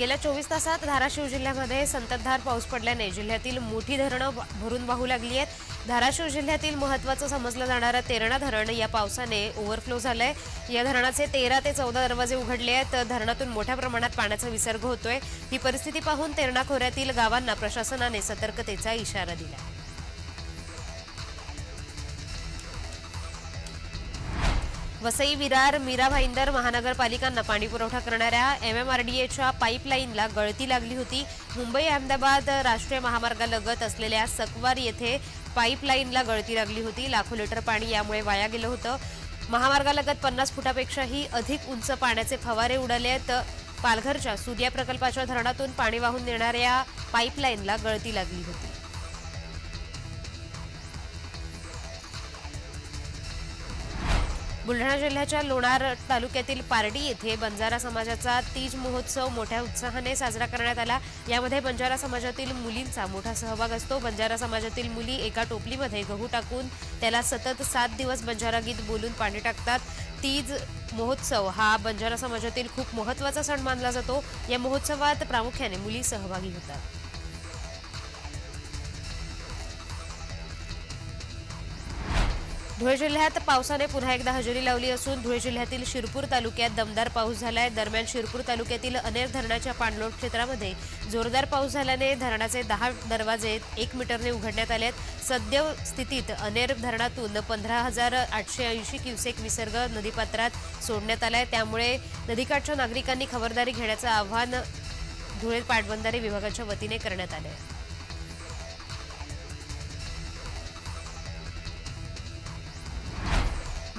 गेल्या चोवीस तासात धाराशिव जिल्ह्यामध्ये संततधार पाऊस पडल्याने जिल्ह्यातील मोठी धरणं भरून वाहू लागली आहेत. धाराशिव जिल्ह्यातील महत्त्वाचं समजलं जाणारं तेरणा धरण या पावसाने ओव्हरफ्लो झालंय. या धरणाचे तेरा ते चौदा दरवाजे उघडले आहेत. धरणातून मोठ्या प्रमाणात पाण्याचा विसर्ग होतोय. ही परिस्थिती पाहून तेरणा खोऱ्यातील गावांना प्रशासनाने सतर्कतेचा इशारा दिला आहे वसई विरार मीरा भाईंदर महानगरपालिकांना एम आर डी एच्या पाईपलाईनला गळती लागली होती. मुंबई अहमदाबाद राष्ट्रीय महामार्गालगत असलेल्या सकवार येथे पाईपलाईनला गळती लागली होती. लाखो लिटर पाणी यामुळे वाया गेलं होतं. महामार्गालगत पन्नास फुटापेक्षाही अधिक उंच पाण्याचे फवारे उडाले आहेत पालघरच्या सूर्या प्रकल्पाच्या धरणातून पाणी वाहून नेणाऱ्या पाईपलाईनला गळती लागली होती. बुलढाणा जिल्ह्याच्या लोणार तालुक्यातील पारडी येथे बंजारा समाजाचा तीज महोत्सव मोठ्या उत्साहाने साजरा करण्यात आला. यामध्ये बंजारा समाजातील मुलींचा मोठा सहभाग असतो. बंजारा समाजातील मुली एका टोपलीमध्ये गहू टाकून त्याला सतत सात दिवस बंजारा गीत बोलून पाणी टाकतात. तीज महोत्सव हा बंजारा समाजातील खूप महत्त्वाचा सण मानला जातो. या महोत्सवात प्रामुख्याने मुली सहभागी होतात. धुळे जिल्ह्यात पावसाने पुन्हा एकदा हजेरी लावली असून धुळे जिल्ह्यातील शिरपूर तालुक्यात दमदार पाऊस झालाय. दरम्यान शिरपूर तालुक्यातील अनेर धरणाच्या पाणलोट क्षेत्रामध्ये जोरदार पाऊस झाल्याने धरणाचे दहा दरवाजे एक मीटरने उघडण्यात आले आहेत सद्य स्थितीत अनेर धरणातून पंधरा हजार आठशे ऐंशी क्युसेक विसर्ग नदीपात्रात सोडण्यात आलाय. त्यामुळे नदीकाठच्या नागरिकांनी खबरदारी घेण्याचं आवाहन धुळे पाटबंधारे विभागाच्या वतीने करण्यात आलं आहे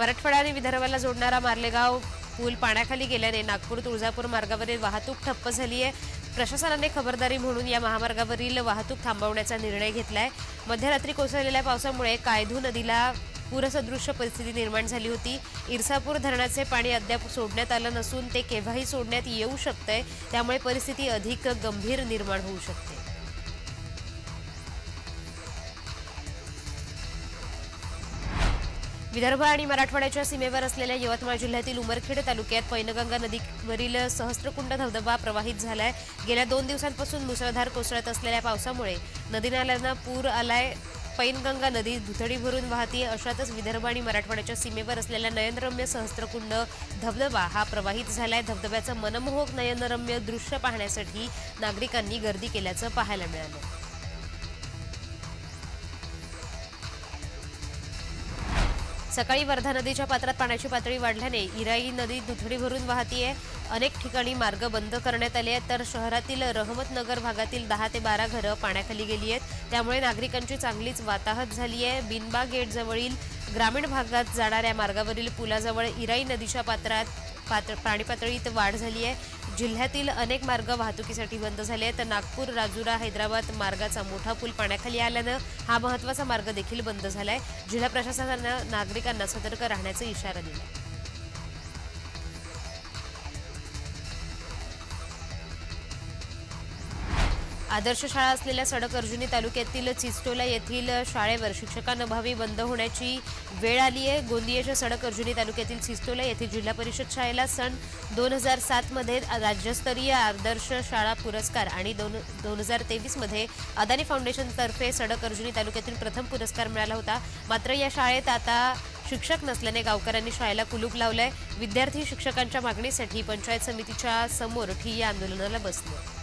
मराठवाडा आणि विदर्भाला जोडणारा मार्लेगाव पूल पाण्याखाली गेल्याने नागपूर तुळजापूर मार्गावरील वाहतूक ठप्प झाली आहे. प्रशासनाने खबरदारी म्हणून या महामार्गावरील वाहतूक थांबवण्याचा निर्णय घेतलाय. मध्यरात्री कोसळलेल्या पावसामुळे कायधू नदीला पूरसदृश्य परिस्थिती निर्माण झाली होती. इरसापूर धरणाचे पाणी अद्याप सोडण्यात आलं नसून ते केव्हाही सोडण्यात येऊ शकतंय. त्यामुळे परिस्थिती अधिक गंभीर निर्माण होऊ शकते. विदर्भ आणि मराठवाड्याच्या सीमेवर असलेल्या यवतमाळ जिल्ह्यातील उमरखेड तालुक्यात पैनगंगा नदीवरील सहस्त्रकुंड धबधबा प्रवाहित झालाय. गेल्या दोन दिवसांपासून मुसळधार कोसळत असलेल्या पावसामुळे नदी नाल्यांना पूर आलाय. पैनगंगा नदी दुथडी भरून वाहतीये अशातच विदर्भ आणि मराठवाड्याच्या सीमेवर असलेला नयनरम्य सहस्त्रकुंड धबधबा हा प्रवाहित झालाय. धबधब्याचं मनमोहक नयनरम्य दृश्य पाहण्यासाठी नागरिकांनी गर्दी केल्याचं पाहायला मिळालं. सकाळी वर्धा नदीच्या पात्रात पाण्याची पातळी वाढल्याने इराई नदी दुथडी भरून वाहतीये. अनेक ठिकाणी मार्ग बंद करण्यात आले आहेत. तर शहरातील रहमतनगर भागातील दहा ते बारा घरं पाण्याखाली गेली आहेत. त्यामुळे नागरिकांची चांगलीच वाताहत झाली आहे बिनबा गेटजवळील ग्रामीण भागात जाणाऱ्या मार्गावरील पुलाजवळ इराई नदीच्या पात्रात पात्र पाणी पातळीत वाढ झाली आहे जिल्ह्यातील अनेक मार्ग वाहतुकीसाठी बंद झाले आहेत. नागपूर राजुरा हैदराबाद मार्गाचा मोठा पूल पाण्याखाली आल्यानं हा महत्त्वाचा मार्ग देखील बंद झालाय. जिल्हा प्रशासनानं नागरिकांना सतर्क राहण्याचा इशारा दिला आदर्श शाळा असलेल्या सडक अर्जुनी तालुक्यातील चिचटोला येथील शाळेवर शिक्षकांअभावी बंद होण्याची वेळ आली आहे. गोंदियाच्या सडक अर्जुनी तालुक्यातील चिचटोला येथील जिल्हा परिषद शाळेला सन दोन हजार सातमध्ये राज्यस्तरीय आदर्श शाळा पुरस्कार आणि दोन दोन हजार तेवीसमध्ये अदानी फाउंडेशनतर्फे सडक अर्जुनी तालुक्यातील प्रथम पुरस्कार मिळाला होता. मात्र या शाळेत आता शिक्षक नसल्याने गावकऱ्यांनी शाळेला कुलूप लावलंय. विद्यार्थी शिक्षकांच्या मागणीसाठी पंचायत समितीच्या समोर ठिय्या आंदोलनाला बसले.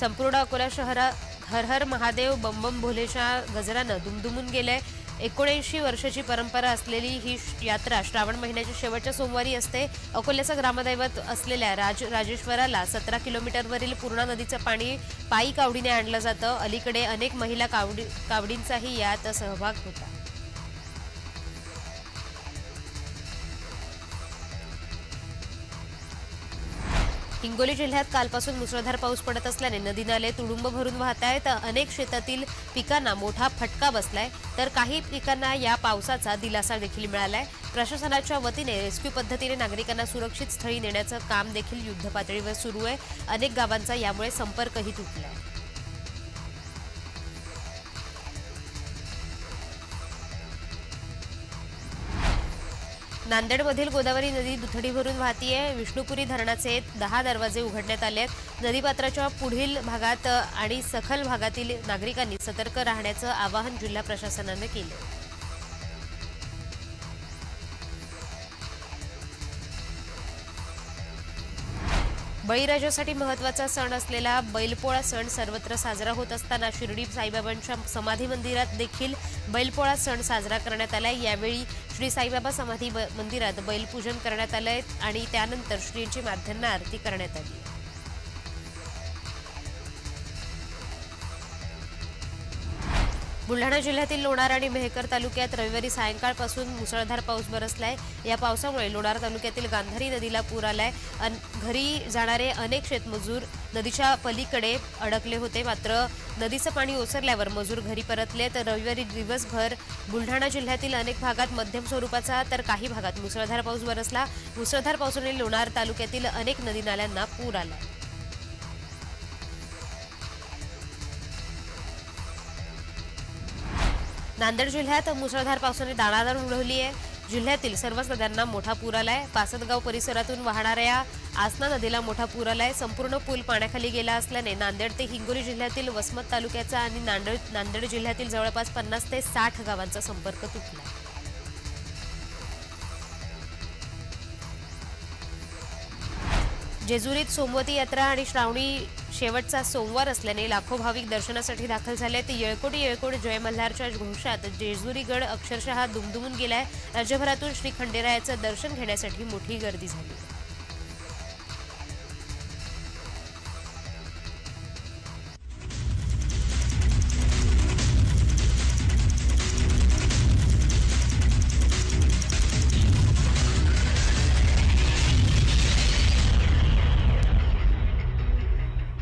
संपूर्ण अकोला शहरात हर हर महादेव बंबम भोलेच्या गजरानं दुमदुमून गेलंय. एकोणऐंशी वर्षाची परंपरा असलेली ही यात्रा श्रावण महिन्याच्या शेवटच्या सोमवारी असते. अकोल्याचं ग्रामदैवत असलेल्या राज राजेश्वराला सतरा किलोमीटरवरील पूर्णा नदीचं पाणी पायी कावडीने आणलं जातं. अलीकडे अनेक महिला कावडी कावडींचाही यात सहभाग होता. हिंगोली जिल्ह्यात कालपासून मुसळधार पाऊस पडत असल्याने नदी नाले तुडुंब भरून वाहत आहेत. अनेक शेतातील पिकांना मोठा फटका बसलाय. तर काही पिकांना या पावसाचा दिलासा देखील मिळालाय. प्रशासनाच्या वतीने रेस्क्यू पद्धतीने नागरिकांना सुरक्षित स्थळी नेण्याचं काम देखील युद्धपातळीवर सुरू आहे. अनेक गावांचा यामुळे संपर्कही तुटलाय. नांदेडमधील गोदावरी नदी दुथडी भरून वाहतीये. विष्णुपुरी धरणाचे दहा दरवाजे उघडण्यात आले आहेत. नदीपात्राच्या पुढील भागात आणि सखल भागातील नागरिकांनी सतर्क राहण्याचं आवाहन जिल्हा प्रशासनानं केलं. बळीराजासाठी महत्त्वाचा सण असलेला बैलपोळा सण सर्वत्र साजरा होत असताना शिर्डी साईबाबांच्या समाधी मंदिरात देखील बैलपोळा सण साजरा करण्यात आला यावेळी श्री साईबाबा समाधी ब- मंदिरात बैलपूजन करण्यात आलंय आणि त्यानंतर श्रींची माध्यान्ह आरती करण्यात आली. बुलढाणा जिल्ह्यातील लोणार आणि मेहकर तालुक्यात रविवारी सायंकाळपासून मुसळधार पाऊस बरसलाय. या पावसामुळे लोणार तालुक्यातील गांधारी नदीला पूर आलाय. अन घरी जाणारे अनेक शेतमजूर नदीच्या पलीकडे अडकले होते. मात्र नदीचं पाणी ओसरल्यावर मजूर घरी परतले. तर रविवारी दिवसभर बुलढाणा जिल्ह्यातील अनेक भागात मध्यम स्वरूपाचा तर काही भागात मुसळधार पाऊस बरसला. मुसळधार पावसाने लोणार तालुक्यातील अनेक नदी नाल्यांना पूर आला. नांदेड जिल्ह्यात मुसळधार पावसाने दाणादार उडवली आहे. जिल्ह्यातील सर्वच नद्यांना मोठा पूर आलाय. पासदगाव परिसरातून वाहणाऱ्या आसना नदीला मोठा पूर आलाय. संपूर्ण पूल पाण्याखाली गेला असल्याने नांदेड ते हिंगोली जिल्ह्यातील वसमत तालुक्याचा आणि नांदेड नांदेड जिल्ह्यातील जवळपास पन्नास ते साठ गावांचा संपर्क तुटला. जेजुरीत सोमवती यात्रा आणि श्रावणी शेवटचा सोमवार असल्याने लाखो भाविक दर्शनासाठी दाखल झाले आहेत. येळकोट येळकोट जय मल्हारच्या घोषात जेजुरीगड अक्षरशः दुमदुमून गेलाय. राज्यभरातून श्री खंडेरायाचं दर्शन घेण्यासाठी मोठी गर्दी झाली.